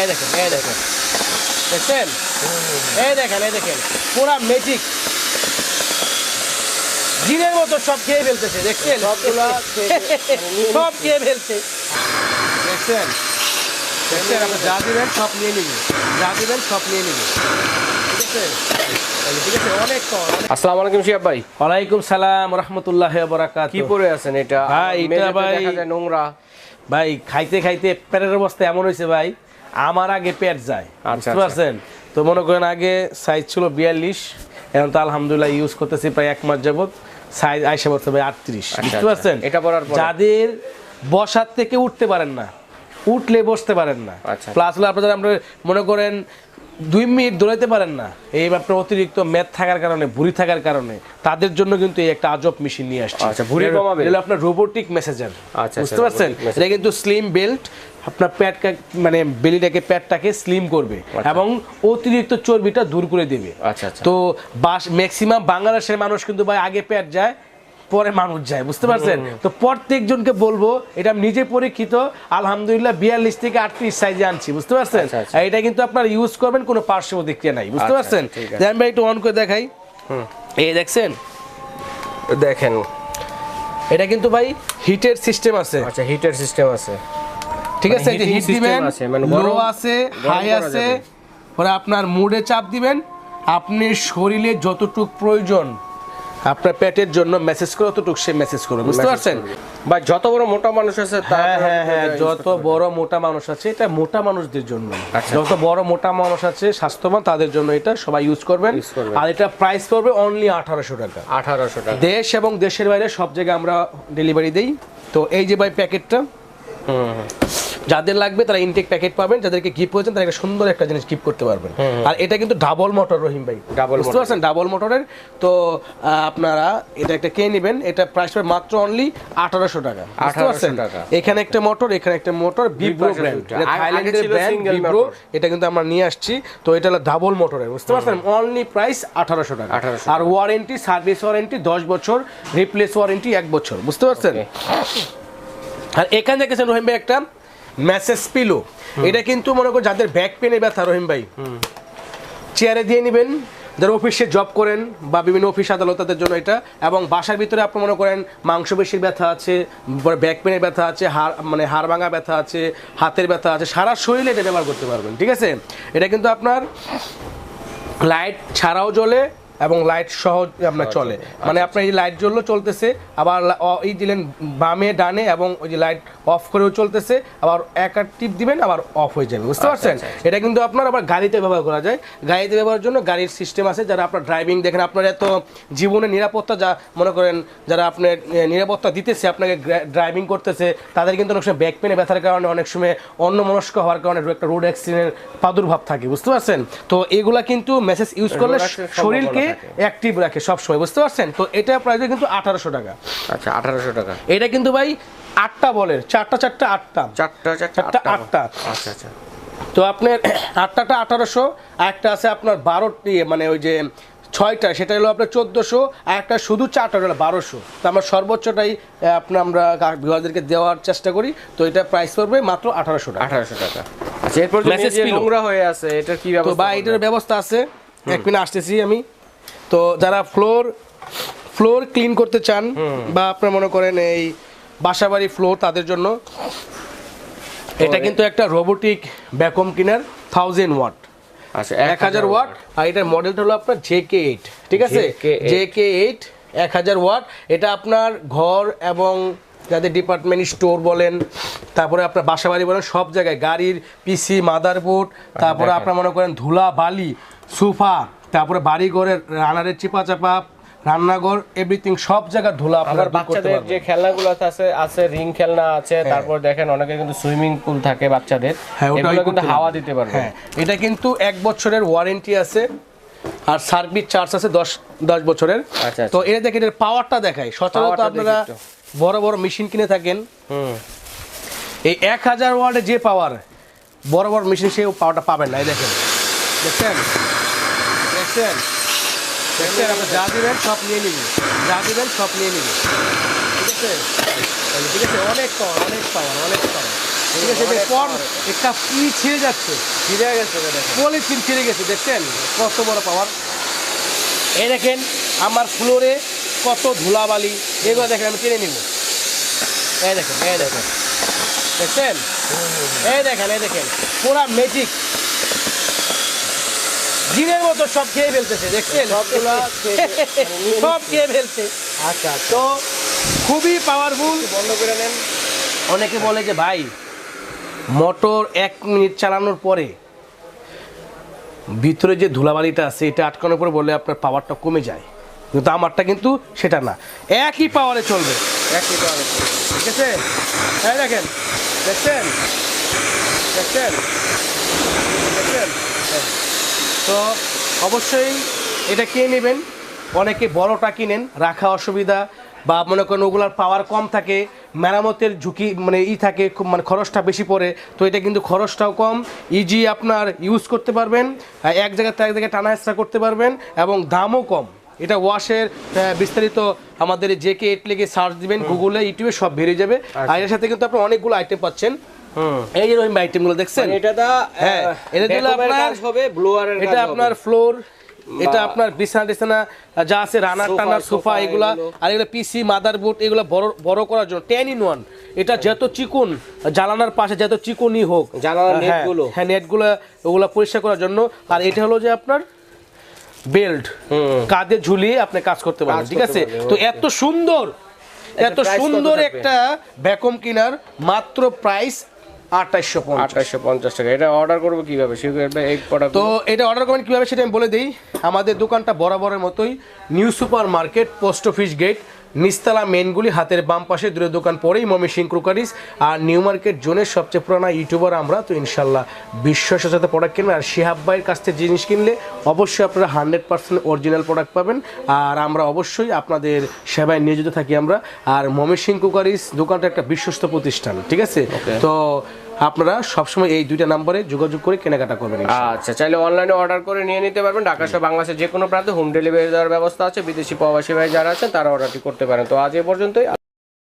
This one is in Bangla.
এই দেখেন এই দেখেন। দেখছেন? এই দেখেন এই দেখেন। পুরা ম্যাজিক জিনের মতো সব খেয়ে ফেলতেছে দেখছেন? সব খেয়ে ফেলছে। দেখছেন? দেখছেন? আপনি যা দিবেন সব নিয়ে নিবি। যা দিবেন সব নিয়ে নিবি। আসসালামু আলাইকুম শিয়াব ভাই। ওয়ালাইকুম সালাম রহমতুল্লাহ বরাকাত কি পরে আছেন এটা? ভাই, এটা ভাই- দেখা নোংরা। ভাই খাইতে খাইতে পেটের অবস্থা এমন হয়েছে ভাই। আমার আগে পেট যায় আচ্ছা, বুঝতে পারছেন তো মনে করেন আগে সাইজ ছিল বিয়াল্লিশ এখন তো আলহামদুলিল্লাহ ইউজ করতেছি প্রায় এক মাস যাবত সাইজ আইসা বলতে হবে আটত্রিশ বুঝতে আচ্ছা। পারছেন এটা পরে? যাদের বসার থেকে উঠতে পারেন না উঠলে বসতে পারেন না আচ্ছা। প্লাস হলো আপনাদের আমরা মনে করেন দুই মিনিট দৌড়াইতে পারেন না। এই আপনার অতিরিক্ত মেদ থাকার কারণে ভুঁড়ি থাকার কারণে তাদের জন্য কিন্তু এই একটা আজব মেশিন নিয়ে আসছে। আচ্ছা, ভুঁড়ি কমাবে? এটা আপনার রোবোটিক মেসেজার আচ্ছা, বুঝতে আচ্ছা, পারছেন এটা কিন্তু স্লিম বেল্ট আপনার প্যাট মানে বেলিটাকে প্যাটটাকে স্লিম করবে এবং অতিরিক্ত চর্বিটা দূর করে দেবে। আচ্ছা আচ্ছা। তো বাস ম্যাক্সিমাম বাংলাদেশের মানুষ কিন্তু ভাই আগে প্যাট যায় পরে মানুষ যায় বুঝতে পারছেন? তো প্রত্যেকজনকে বলব এটা নিজে পরীক্ষিত আলহামদুলিল্লাহ বিয়াল্লিশ থেকে আটত্রিশ সাইজে আনছি বুঝতে পারছেন? আচ্ছা, আচ্ছা। এটা কিন্তু আপনার ইউজ করবেন কোনো পার্শ্ব প্রতিক্রিয়া নাই বুঝতে আচ্ছা, পারছেন? আছে। দেন ভাই একটু অন করে দেখাই। এই দেখছেন? দেখেন। এটা কিন্তু ভাই হিটের সিস্টেম আছে। আচ্ছা হিটের সিস্টেম আছে। ঠিক মানে আছে যে হিট দিবেন মানে লো আছে হাই আছে যাবে। পরে আপনার মুডে চাপ দিবেন আপনি শরীরে যতটুক প্রয়োজন আপনার পেটের জন্য মেসেজ করে ততটুক সে মেসেজ করবে বুঝতে পারছেন? বা যত বড় মোটা মানুষ আছে হ্যাঁ হ্যাঁ হ্যাঁ যত বড় মোটা মানুষ আছে এটা মোটা মানুষদের জন্য আচ্ছা। যত বড় মোটা মানুষ আছে স্বাস্থ্যবান তাদের জন্য এটা সবাই ইউজ করবেন। আর এটা প্রাইস পড়বে অনলি আঠারোশো টাকা। আঠারোশো টাকা। দেশ এবং দেশের বাইরে সব জায়গায় আমরা ডেলিভারি দিই। তো এই যে ভাই প্যাকেটটা হুম হুম। যাদের লাগবে তারা ইনটেক প্যাকেট পাবেন যাদেরকে গিফট করেছেন তারা একটা সুন্দর একটা জিনিস গিফট করতে পারবেন। আর এটা কিন্তু ডাবল মোটর রহিম ভাই। Double বুঝতে। পারছেন? ডাবল মোটরের তো আপনারা এটা একটা কে নেবেন। এটা প্রাইস পাবে মাত্র অনলি আঠারোশো টাকা। 1800 টাকা। এখানে একটা মোটর এখানে একটা মোটর ব্র্যান্ড আগে থাইল্যান্ডের ব্র্যান্ড বিপ্রো এটা কিন্তু আমরা নিয়ে আসছি। তো এটা হলো ডাবল মোটরের বুঝতে পারছেন? অনলি প্রাইস আঠারোশো টাকা। আর ওয়ারেন্টি সার্ভিস ওয়ারেন্টি দশ বছর রিপ্লেস ওয়ারেন্টি এক বছর। বুঝতে পারছেন? আর এখানে দেখেছেন রহিম ভাই একটা মেসেজ পিলো এটা কিন্তু মনে করো যাদের ব্যাক পেনে ব্যথা রহিম ভাই। চেয়ারে দিয়ে নেবেন যারা অফিসে জব করেন বা বিভিন্ন অফিস আদালতের জন্য এটা এবং বাসার ভিতরে আপনি মনে করেন মাংসপেশির ব্যথা আছে ব্যাক পেনের ব্যথা আছে হাড় মানে হাড় ভাঙা ব্যথা আছে হাতের ব্যথা আছে সারা শরীরে এটা ব্যবহার করতে পারবেন ঠিক আছে? এটা কিন্তু আপনার লাইট ছাড়াও জ্বলে এবং লাইট সহ আপনার চলে। মানে আপনার এই লাইট জ্বললো চলতেছে আবার এই দিলেন বামে ডানে এবং ওই যে লাইট অফ করেও চলতেছে আবার এক আর টিপ দিবেন আবার অফ হয়ে যাবে। বুঝতে পারছেন? এটা কিন্তু আপনার আবার গাড়িতে ব্যবহার করা যায়। গাড়িতে ব্যবহারের জন্য গাড়ির সিস্টেম আছে যারা আপনার ড্রাইভিং দেখেন আপনার এত জীবনে নিরাপত্তা যা মনে করেন যারা আপনার নিরাপত্তা দিতেছে আপনাকে ড্রাইভিং করতেছে তাদের কিন্তু অনেক সময় ব্যাক পেনে ব্যথার কারণে অনেক সময় অন্য মনস্ক হওয়ার কারণে একটা রোড অ্যাক্সিডেন্টের প্রাদুর্ভাব থাকে বুঝতে পারছেন? তো এগুলা কিন্তু মেসেজ ইউজ করলে শরীরকে অ্যাক্টিভ রাখে সব সময় বুঝতে পারছেন? তো এটা প্রাইস কিন্তু আঠারোশো টাকা। আচ্ছা আঠারোশো টাকা। এটা কিন্তু ভাই আটটা বলের চারটা চারটা আটটা। চারটা চারটা আটটা। আচ্ছা আচ্ছা। তো আপনার আটটাটা আঠারোশো আর একটা আছে আপনার বারোটি মানে ওই যে ছয়টা সেটা হলো আপনার চোদ্দোশো আর একটা শুধু চারটা হলো বারোশো। তো আমরা সর্বোচ্চটাই আপনার আমরা বিভাগদেরকে দেওয়ার চেষ্টা করি। তো এটা প্রাইস পড়বে মাত্র আঠারোশো টাকা। আঠারোশো টাকা। আচ্ছা এরপর। নোংরা হয়ে আছে এটা কি ব্যবস্থা বা এটার ব্যবস্থা আছে। এক মিনিট আসতেছি আমি। তো যারা ফ্লোর ফ্লোর ক্লিন করতে চান বা আপনার মনে করেন এই বাসাবাড়ি ফ্লোর তাদের জন্য এটা কিন্তু একটা robotic vacuum cleaner thousand watt আচ্ছা এক হাজার ওয়াট আর এটার মডেলটা হলো আপনার জে কে এইট ঠিক আছে? JK8 জে কে এইট এক হাজার ওয়াট এটা আপনার ঘর এবং যাদের ডিপার্টমেন্ট স্টোর বলেন তারপরে আপনার বাসা বাড়ি বলেন সব জায়গায় গাড়ির পিসি মাদারবোর্ড তারপরে আপনার মনে করেন ধুলা বালি সোফা তারপরে বাড়ি ঘরের রানারের চিপা চাপা রান্নাঘর এভরিথিং সব জায়গায় ধুলা আপনার বাচ্চাদের যে খেলনাগুলো আছে আছে রিং খেলনা আছে তারপর দেখেন অনেকে কিন্তু সুইমিং পুল থাকে বাচ্চাদের। হ্যাঁ, এগুলো কিন্তু হাওয়া দিতে পারবে হ্যাঁ এটা কিন্তু এক বছরের ওয়ারেন্টি আছে আর সার্ভিস চার্জ আছে দশ দশ বছরের। আচ্ছা, আচ্ছা। তো এটা দেখেন এর পাওয়ারটা দেখায় সচরাচর আপনারা বড় বড় মেশিন কিনে থাকেন। হুম। এই এক হাজার ওয়ার্ডে যে পাওয়ার বড় বড় মেশিন সেই পাওয়ারটা পাবেন না। এই দেখেন দেখছেন? দেখছেন? দেখছেন? আপনি যা দিবেন সব নিয়ে নিবি। যা দিবেন সব নিয়ে নিবি। ঠিক আছে? ঠিক আছে? অনেক পাওয়ার অনেক পাওয়ার অনেক পাওয়ার ঠিক আছে? একটা কি ছিঁড়ে যাচ্ছে। ফিরে গেছে পলিথিন ছিঁড়ে গেছে দেখছেন? কত বড় পাওয়ার এই দেখেন আমার ফ্লোরে কত ধুলাবালি। এগুলো দেখেন আমি কিনে নিব। এই দেখেন এই দেখেন। দেখছেন? এই দেখেন এই দেখেন। পুরা ম্যাজিক জিনের মতো সব খেয়ে ফেলতেছে দেখছেন? সব খেয়ে ফেলছে। আচ্ছা আচ্ছা। তো খুবই পাওয়ারফুল বন্ধ করে নেন। অনেকে বলে যে ভাই মোটর এক মিনিট চালানোর পরে ভিতরে যে ধুলাবালিটা আছে এটা আটকানোর পরে বললে আপনার পাওয়ারটা কমে যায়। কিন্তু আমারটা কিন্তু সেটা না। একই পাওয়ারে চলবে। একই পাওয়ারে ঠিক আছে? হ্যাঁ দেখেন দেখছেন? দেখছেন। তো অবশ্যই এটা কে নেবেন। অনেকে বড়টা কিনেন রাখা অসুবিধা বা মনে করেন ওগুলার পাওয়ার কম থাকে মেরামতের ঝুঁকি মানে ই থাকে খুব মানে খরচটা বেশি পড়ে তো এটা কিন্তু খরচটাও কম ইজি আপনার ইউজ করতে পারবেন এক জায়গা থেকে এক জায়গায় টানা করতে পারবেন এবং দামও কম। এটা ওয়াশের বিস্তারিত আমাদের যে কে এট লেগে সার্চ দিবেন গুগলে ইউটিউবে সব বেরিয়ে যাবে। আর এর সাথে কিন্তু আপনি অনেকগুলো আইটেম পাচ্ছেন। এই যে রহিম আইটেমগুলো দেখছেন? এটা দা হ্যাঁ, এটা দিলে আপনার- হবে ব্লোয়ারের এটা আপনার ফ্লোর এটা আপনার বিছানা টিছানা যা আছে রানার টানার সোফা এগুলা। আর এগুলো পিসি মাদার বোর্ড এগুলো বড় বড় করার জন্য টেন ইন ওয়ান এটা যত চিকুন জ্বালানার পাশে যত চিকুনই হোক জানালার হ্যাঁ, নেটগুলো। হ্যাঁ নেটগুলো ওগুলো পরিষ্কার করার জন্য। আর এটা হলো যে আপনার বেল্ট হুম। কাঁধে ঝুলিয়ে আপনি কাজ করতে পারেন ঠিক আছে? তো এত সুন্দর এত সুন্দর একটা ভ্যাকুম কিনার মাত্র প্রাইস পঞ্চাশ। আঠাশশো পঞ্চাশ টাকা। এটা অর্ডার করব কীভাবে? তো এটা অর্ডার করবেন কীভাবে সেটা আমি বলে দিই। আমাদের দোকানটা বরাবরের মতোই new super market post office gate নিস্তালা মেনগুলি হাতের বাম পাশে দূরে দোকান পরেই মমি সিং ক্রুকারিস। আর নিউ মার্কেট জোনের সবচেয়ে পুরানা ইউটিউবার আমরা তো ইনশাল্লাহ বিশ্বাসের সাথে প্রোডাক্ট কিনবেন। আর শিহাব ভাইয়ের কাছ থেকে জিনিস কিনলে অবশ্যই আপনারা হান্ড্রেড পার্সেন্ট অরিজিনাল প্রোডাক্ট পাবেন। আর আমরা অবশ্যই আপনাদের সেবায় নিয়োজিত থাকি আমরা। আর মমি সিং ক্রুকারিস দোকানটা একটা বিশ্বস্ত প্রতিষ্ঠান ঠিক আছে? তো আপনারা সবসময় এই দুইটা নাম্বারে যোগাযোগ করে কেনাকাটা করবেন আচ্ছা চাইলে অনলাইনে অর্ডার করে নিয়ে নিতে পারবেন। ঢাকা সহ বাংলাদেশের যে কোনো প্রান্তে হোম ডেলিভারি দেওয়ার ব্যবস্থা আছে। বিদেশি প্রবাসী ভাই যারা আছেন, তারা অর্ডারটি করতে পারেন। তো আজ এ পর্যন্তই।